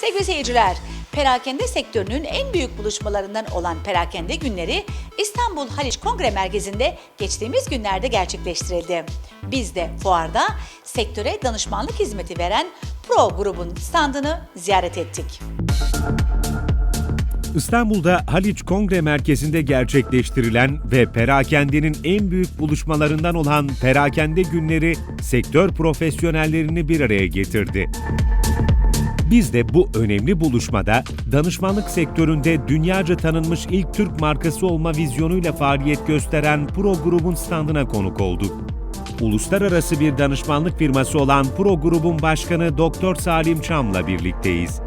Sevgili seyirciler, perakende sektörünün en büyük buluşmalarından olan Perakende Günleri İstanbul Haliç Kongre Merkezi'nde geçtiğimiz günlerde gerçekleştirildi. Biz de fuarda sektöre danışmanlık hizmeti veren Pro grubun standını ziyaret ettik. İstanbul'da Haliç Kongre Merkezi'nde gerçekleştirilen ve perakendenin en büyük buluşmalarından olan Perakende Günleri sektör profesyonellerini bir araya getirdi. Biz de bu önemli buluşmada danışmanlık sektöründe dünyaca tanınmış ilk Türk markası olma vizyonuyla faaliyet gösteren Pro Grubun standına konuk olduk. Uluslararası bir danışmanlık firması olan Pro Grubun başkanı Doktor Salim Çam'la birlikteyiz.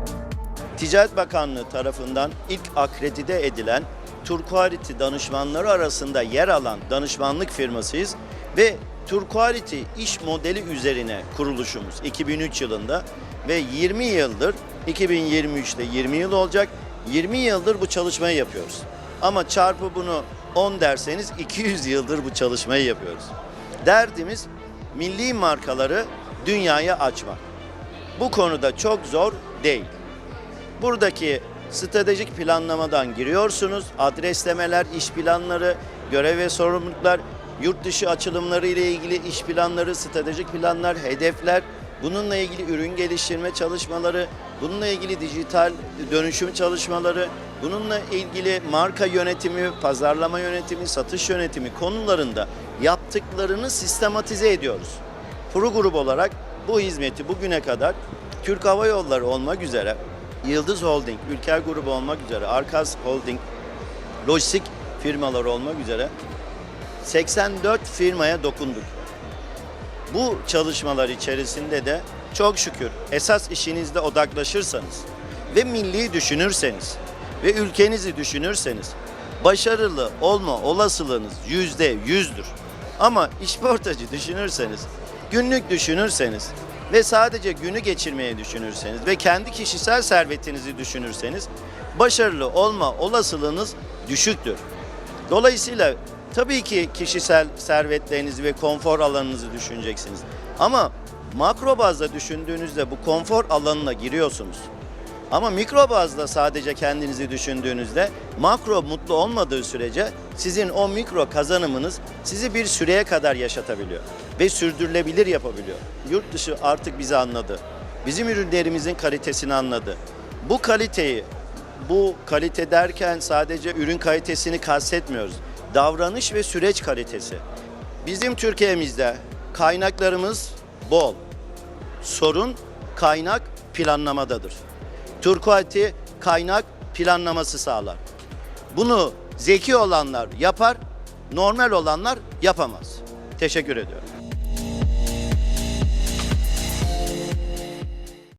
Ticaret Bakanlığı tarafından ilk akredite edilen Turquality danışmanları arasında yer alan danışmanlık firmasıyız ve Turquality iş modeli üzerine kuruluşumuz 2003 yılında ve 20 yıldır 2023'te 20 yıl olacak 20 yıldır bu çalışmayı yapıyoruz. Ama çarpı bunu 10 derseniz 200 yıldır bu çalışmayı yapıyoruz. Derdimiz milli markaları dünyaya açmak. Bu konuda çok zor değil. Buradaki stratejik planlamadan giriyorsunuz. Adreslemeler, iş planları, görev ve sorumluluklar, yurt dışı açılımları ile ilgili iş planları, stratejik planlar, hedefler, bununla ilgili ürün geliştirme çalışmaları, bununla ilgili dijital dönüşüm çalışmaları, bununla ilgili marka yönetimi, pazarlama yönetimi, satış yönetimi konularında yaptıklarını sistematize ediyoruz. Pro grup olarak bu hizmeti bugüne kadar Türk Hava Yolları olmak üzere Yıldız Holding, Ülker Grubu olmak üzere, Arkas Holding, lojistik firmalar olmak üzere 84 firmaya dokunduk. Bu çalışmalar içerisinde de çok şükür esas işinizde odaklaşırsanız ve milli düşünürseniz ve ülkenizi düşünürseniz başarılı olma olasılığınız yüzde yüzdür. Ama işportacı düşünürseniz, günlük düşünürseniz ve sadece günü geçirmeye düşünürseniz ve kendi kişisel servetinizi düşünürseniz başarılı olma olasılığınız düşüktür. Dolayısıyla tabii ki kişisel servetlerinizi ve konfor alanınızı düşüneceksiniz. Ama makro bazda düşündüğünüzde bu konfor alanına giriyorsunuz. Ama mikro bazda sadece kendinizi düşündüğünüzde makro mutlu olmadığı sürece sizin o mikro kazanımınız sizi bir süreye kadar yaşatabiliyor ve sürdürülebilir yapabiliyor. Yurt dışı artık bizi anladı. Bizim ürünlerimizin kalitesini anladı. Bu kaliteyi bu kalite derken sadece ürün kalitesini kastetmiyoruz. Davranış ve süreç kalitesi. Bizim Türkiye'mizde kaynaklarımız bol. Sorun kaynak planlamadadır. Turkuati kaynak planlaması sağlar. Bunu zeki olanlar yapar, normal olanlar yapamaz. Teşekkür ediyorum.